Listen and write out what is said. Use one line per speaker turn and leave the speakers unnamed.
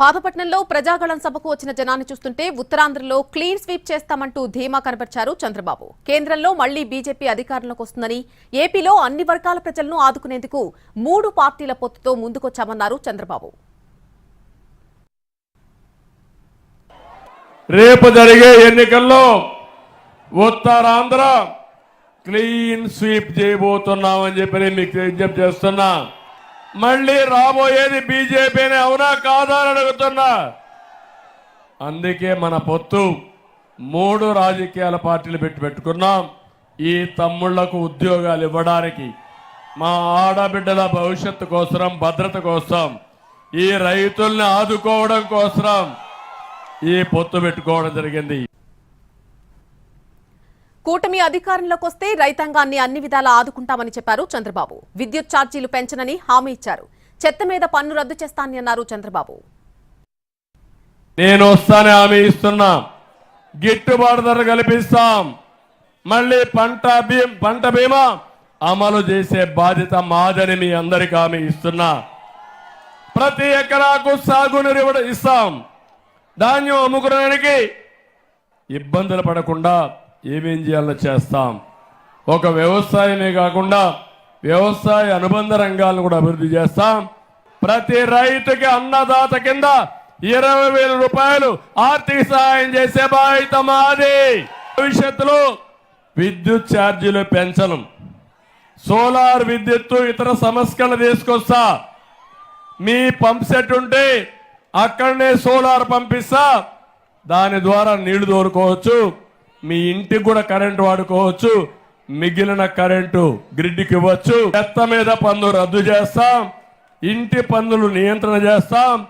పాతపట్నంలో ప్రజాగళం సభకు వచ్చిన జనాన్ని చూస్తుంటే ఉత్తరాంధ్రలో క్లీన్ స్వీప్ చేస్తామంటూ ధీమా కనబర్చారు చంద్రబాబు. కేంద్రంలో మళ్ళీ బీజేపీ అధికారంలోకి వస్తుందని ఏపీలో అన్ని వర్గాల ప్రజలను ఆదుకునేందుకు మూడు పార్టీల పొత్తుతో ముందుకొచ్చామన్నారు చంద్రబాబు.
రేపు జరిగే ఎన్నికల్లో ఉత్తరాంధ్ర క్లీన్ స్వీప్ చేయబోతున్నామని చెప్పి మీకు విజ్ఞప్తి చేస్తున్నా మళ్ళీ రాబోయేది బీజేపీనే అవునా కాదా అని అడుగుతున్నా. అందుకే మన పొత్తు మూడు రాజకీయాల పార్టీలు పెట్టి పెట్టుకున్నాం. ఈ తమ్ముళ్ళకు ఉద్యోగాలు ఇవ్వడానికి మా ఆడబిడ్డల భవిష్యత్తు కోసం భద్రత కోసం ఈ రైతుల్ని ఆదుకోవడం కోసం ఈ పొత్తు పెట్టుకోవడం జరిగింది.
కూటమి అధికారంలోకి వస్తే రైతాంగాన్ని అన్ని విధాలా ఆదుకుంటామని చెప్పారు చంద్రబాబు. విద్యుత్ ఛార్జీలు పెంచనని హామీ ఇచ్చారు. చెత్త మీద పన్ను రద్దు చేస్తానని అన్నారు చంద్రబాబు.
నేను వస్తానే హామీ ఇస్తున్నా. గిట్టుబాటు ధర కల్పిస్తాం. మళ్ళీ పంట పంట బీమా అమలు చేసే బాధ్యత మాదని మీ అందరికి హామీ ఇస్తున్నా. ప్రతి ఎకరాకు సాగునీరు ఇవ్వడం ఇస్తాం. ధాన్యం అమ్ముకోవడానికి ఇబ్బందులు పడకుండా ఏమేం చేయాలో చేస్తాం. ఒక వ్యవసాయమే కాకుండా వ్యవసాయ అనుబంధ రంగాలను కూడా అభివృద్ధి చేస్తాం. ప్రతి రైతుకి అన్నదాత కింద ఇరవై వేల రూపాయలు ఆర్థిక సహాయం చేసే బాధ్యత మాది. భవిష్యత్తులో విద్యుత్ ఛార్జీలు పెంచను. సోలార్ విద్యుత్తు ఇతర సంస్కరణ తీసుకొస్తా. మీ పంప్ సెట్ ఉంటే అక్కడనే సోలార్ పంపిస్తా. దాని ద్వారా నీళ్ళు దోరుకోవచ్చు మీ ఇంటికి కూడా కరెంటు వాడుకోవచ్చు మిగిలిన కరెంటు గ్రిడ్కి ఇవ్వచ్చు. చెత్త మీద పన్ను రద్దు చేస్తాం ఇంటి పన్నులు నియంత్రణ చేస్తాం.